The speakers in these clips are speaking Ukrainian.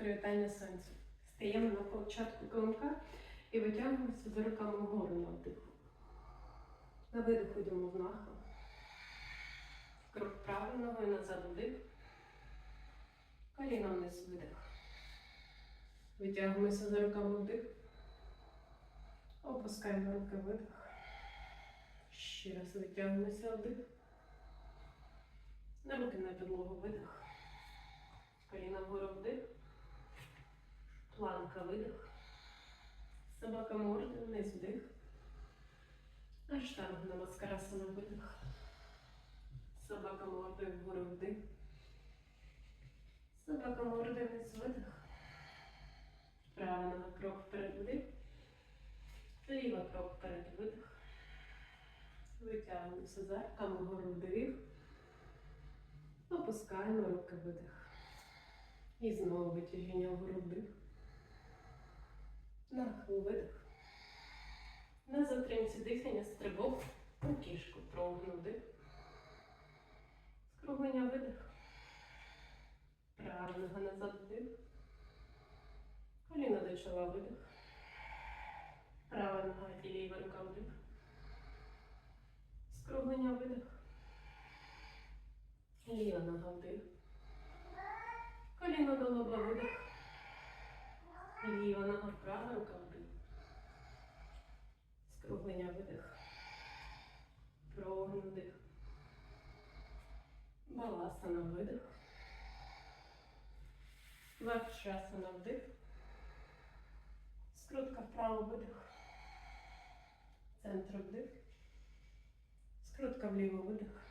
привітання сонцю. Стаємо на початку килимка і витягуємося за руками вгору на вдиху. На видиху йдемо в нахил. Крок правою ногою назад вдих. Коліно вниз видих. Витягуємося за руками вдих. Опускаємо руки видих. Ще раз витягуємося вдих. На руки на підлогу видих. Коліна вгору вдих. Планка видих. Собака морди вниз вдих. Аштанга намаскарасана видих. Собака морди вгору вдих. Собака морди вниз видих. Права нога крок вперед вдих. Ліва крок вперед видих. Витягуємося за руками вгору вдих. Опускаємо руки видих. І знову витяжіння вгору вдих. Нахил видих. На затримці дихання стрибок у кішку. Прогнув дих. Скруглення видих. Права нога назад вдих. Коліно до чола видих. Права нога і ліва рука вдих. Скруглення видих. Ліва нога вдих. Коліно до лоба видих. Ліва нога, права рука вдих. Скруглення видих. Прогнув дих. Баласана видих. Вакшасана вдих. Скрутка вправо видих. Центр вдих. Скрутка вліво видих.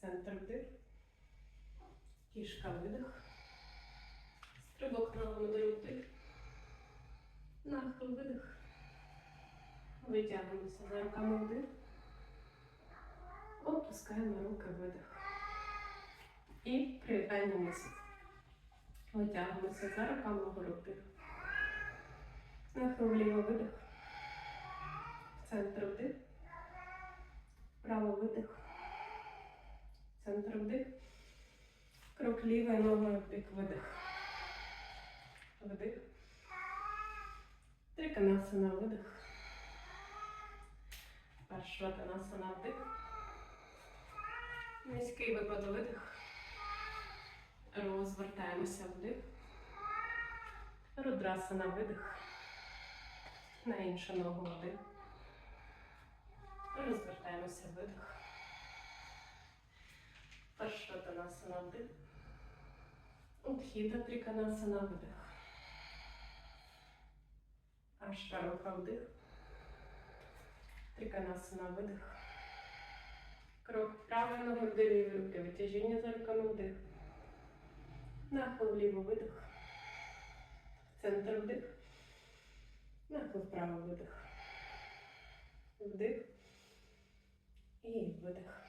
Центр вдих. Кішка видих. Стрибок на модель вдих. Нахил видих. Витягнемося за руками вдих. Опускаємо руки видих. І привітання місяць. Витягнемося за руками вгору вдих. Нахил вліво видих. В Центр вдих. Право видих. Центр вдих. Крок лівою ногою в бік видих. Вдих. Триканасана видих. Паршватанасана вдих. Низький випад видих. Розвертаємося вдих. Рудрасана видих. На іншу ногу вдих. Розвертаємося видих. Паршватанасана вдих. Удхіта триканасана видих. Аштаруха вдих. Триканасана видих. Крок правої ноги до лівої руки. Витяжіння за руками вдих. Нахил вліво видих. Центр вдих. Нахил вправо видих. Вдих. І видих.